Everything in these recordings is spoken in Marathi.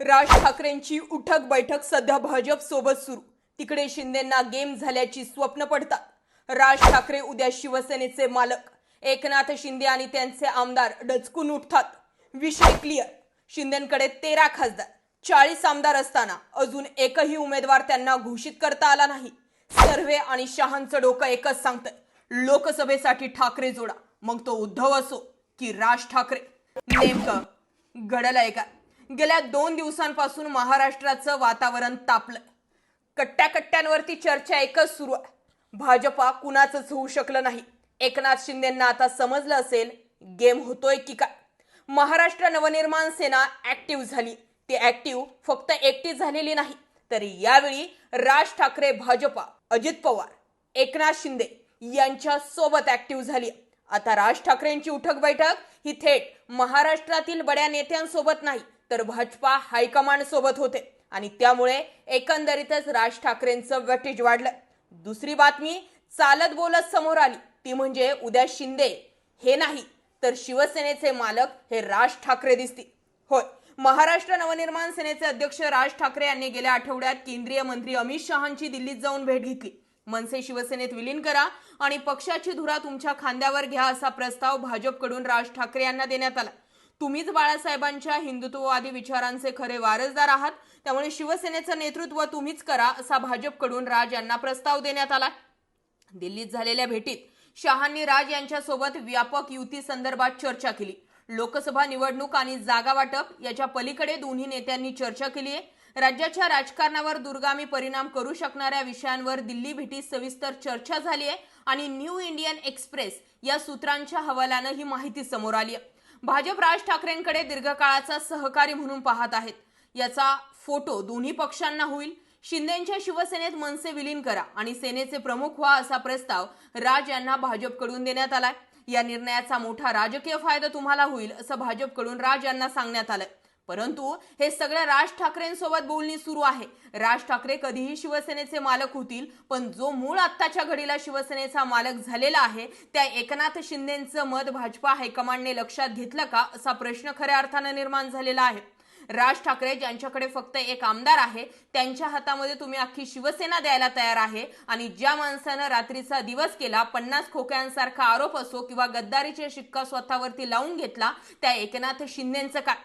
राज ठाकरेंची उठक बैठक सध्या भाजप सोबत सुरू. तिकडे शिंदेंना गेम झाल्याची स्वप्न पडतात. राज ठाकरे उद्या शिवसेनेचे मालक. एकनाथ शिंदे आणि त्यांचे आमदार डचकून उठतात. विषय क्लिअर शिंदेकडे तेरा खासदार. चाळीस आमदार असताना अजून एकही उमेदवार त्यांना घोषित करता आला नाही. सर्वे आणि शहांचं डोकं एकच सांगतंय. लोकसभेसाठी ठाकरे जोडा. मग तो उद्धव असो की राज ठाकरे. नेमकं घडलंय का गेल्या दोन दिवसांपासून महाराष्ट्राचं वातावरण तापलं कट्ट्या कट्ट्यांवरती चर्चा एकच सुरू आहे. भाजपा कुणाचंच होऊ शकलं नाही. एकनाथ शिंदेंना आता समजलं असेल गेम होतोय की काय? महाराष्ट्र नवनिर्माण सेना ऍक्टिव्ह झाली. ती ऍक्टिव्ह फक्त एकटी झालेली नाही. तर यावेळी राज ठाकरे भाजपा अजित पवार एकनाथ शिंदे यांच्या सोबत ऍक्टिव्ह झाली. आता राज ठाकरेंची उठक बैठक ही थेट महाराष्ट्रातील बड्या नेत्यांसोबत नाही तर भाजपा हायकमांड सोबत होते. आणि त्यामुळे एकंदरीतच राज ठाकरेंचं वेटेज वाढलं. दुसरी बातमी चालत बोलत समोर आली. ती म्हणजे उद्या शिंदे. हे नाही तर शिवसेनेचे मालक हे राज ठाकरे दिसतील. होय महाराष्ट्र नवनिर्माण सेनेचे अध्यक्ष राज ठाकरे यांनी गेल्या आठवड्यात केंद्रीय मंत्री अमित शहांची दिल्लीत जाऊन भेट घेतली. मनसे शिवसेनेत विलीन करा आणि पक्षाची धुरा तुमच्या खांद्यावर घ्या असा प्रस्ताव भाजपकडून राज ठाकरे यांना देण्यात आला. तुम्हीच बाळासाहेबांच्या हिंदुत्ववादी विचारांचे खरे वारसदार आहात. त्यामुळे शिवसेनेचं नेतृत्व तुम्हीच करा असा भाजपकडून राज यांना प्रस्ताव देण्यात आला दिल्लीत झालेल्या भेटीत शहांनी राज यांच्यासोबत व्यापक युती संदर्भात चर्चा केली. लोकसभा निवडणूक आणि जागा वाटप याच्या पलीकडे दोन्ही नेत्यांनी चर्चा केली आहे. राज्याच्या राजकारणावर दुर्गामी परिणाम करू शकणाऱ्या विषयांवर दिल्ली भेटीत सविस्तर चर्चा झाली आहे आणि न्यू इंडियन एक्सप्रेस या सूत्रांच्या हवालानं ही माहिती समोर आली आहे. भाजप राज ठाकरेंकडे दीर्घकाळाचा सहकारी म्हणून पाहत आहेत. याचा फोटो दोन्ही पक्षांना होईल. शिंदेच्या शिवसेनेत मनसे विलीन करा आणि सेनेचे प्रमुख व्हा असा प्रस्ताव राज यांना भाजपकडून देण्यात आलाय. या निर्णयाचा मोठा राजकीय फायदा तुम्हाला होईल असं भाजपकडून राज यांना सांगण्यात आलंय. परंतु हे सगळं राज ठाकरेंसोबत बोलणी सुरू आहे. राज ठाकरे कधीही शिवसेनेचे मालक होतील पण जो मूळ आत्ताच्या घडीला शिवसेनेचा मालक झालेला आहे त्या एकनाथ शिंदेचं मत भाजपा हायकमांडने लक्षात घेतलं का असा प्रश्न खऱ्या अर्थानं निर्माण झालेला आहे. राज ठाकरे ज्यांच्याकडे फक्त एक आमदार आहे त्यांच्या हातामध्ये तुम्ही अख्खी शिवसेना द्यायला तयार आहे आणि ज्या माणसानं रात्रीचा दिवस केला पन्नास खोक्यांसारखा आरोप असो किंवा गद्दारीचे शिक्का स्वतःवरती लावून घेतला त्या एकनाथ शिंदेचं काय?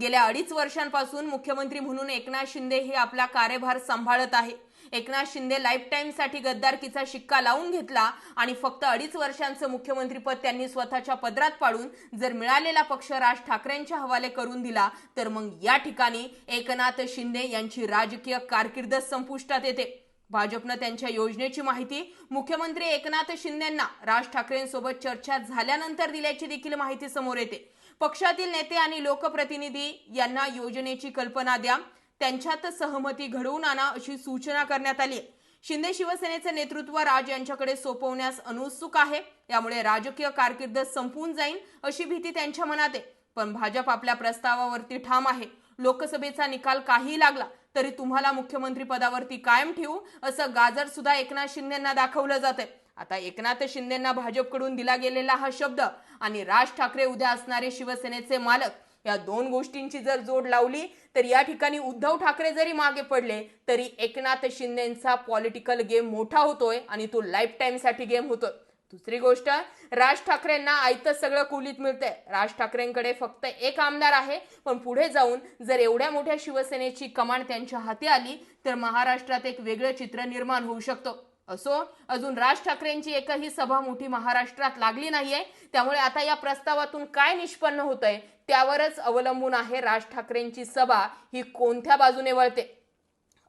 गेल्या अडीच वर्षांपासून मुख्यमंत्री म्हणून एकनाथ शिंदे हे आपला कार्यभार सांभाळत आहे. एकनाथ शिंदे लाईफ टाईमसाठी गद्दारकीचा शिक्का लावून घेतला आणि फक्त अडीच वर्षांचं मुख्यमंत्रीपद त्यांनी स्वतःच्या पदरात पाडून जर मिळालेला पक्ष राज ठाकरेंच्या हवाले करून दिला तर मग या ठिकाणी एकनाथ शिंदे यांची राजकीय कारकीर्द संपुष्टात येते. भाजपनं त्यांच्या योजनेची माहिती मुख्यमंत्री एकनाथ शिंदेंना राज ठाकरेंसोबत चर्चा झाल्यानंतर दिल्याची देखील माहिती समोर येते. पक्षातील नेते आणि लोकप्रतिनिधी यांना योजनेची कल्पना द्या. त्यांच्यात सहमती घडवून आणा अशी सूचना करण्यात आली. आहे शिंदे शिवसेनेचे नेतृत्व राज यांच्याकडे सोपवण्यास अनुत्सुक आहे. यामुळे राजकीय कारकीर्द संपून जाईल अशी भीती त्यांच्या मनात आहे. पण भाजप आपल्या प्रस्तावावरती ठाम आहे. लोकसभेचा निकाल काही लागला तरी तुम्हाला मुख्यमंत्री पदावरती कायम ठेवू असं गाजर सुद्धा एकनाथ शिंदेना दाखवलं जात आहे आता एकनाथ शिंदेना भाजपकडून दिला गेलेला हा शब्द आणि राज ठाकरे उद्या असणारे शिवसेनेचे मालक या दोन गोष्टींची जर जोड लावली तर या ठिकाणी उद्धव ठाकरे जरी मागे पडले तरी एकनाथ शिंदेचा पॉलिटिकल गेम मोठा होतोय आणि तो लाईफ टाईमसाठी गेम होतोय. दुसरी गोष्ट राज ठाकरेंना आयतं सगळं कुलीत मिळतंय. राज ठाकरेंकडे फक्त एक आमदार आहे पण पुढे जाऊन जर एवढ्या मोठ्या शिवसेनेची कमांड त्यांच्या हाती आली तर महाराष्ट्रात एक वेगळं चित्र निर्माण होऊ शकतो. असो अजून राज ठाकरेंची एकही सभा मोठी महाराष्ट्रात लागली नाहीये. त्यामुळे आता या प्रस्तावातून काय निष्पन्न होत आहे त्यावरच अवलंबून आहे राज ठाकरेंची सभा. ही कोणत्या बाजूने वळते?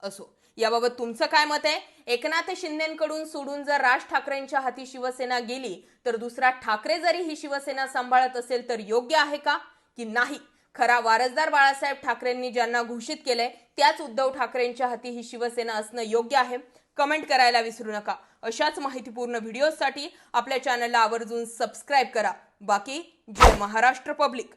असो याबाबत तुमचं काय मत आहे? एकनाथ शिंदेकडून सोडून जर राज ठाकरेंच्या हाती शिवसेना गेली तर दुसरा ठाकरे जरी ही शिवसेना सांभाळत असेल तर योग्य आहे का? की नाही? खरा वारसदार बाळासाहेब ठाकरेंनी ज्यांना घोषित केलंय त्याच उद्धव ठाकरेंच्या हाती ही शिवसेना असणं योग्य आहे. कमेंट करायला विसरू नका. अशाच माहितीपूर्ण व्हिडिओसाठी आपल्या चॅनलला आवर्जून सबस्क्राईब करा. बाकी जय महाराष्ट्र पब्लिक.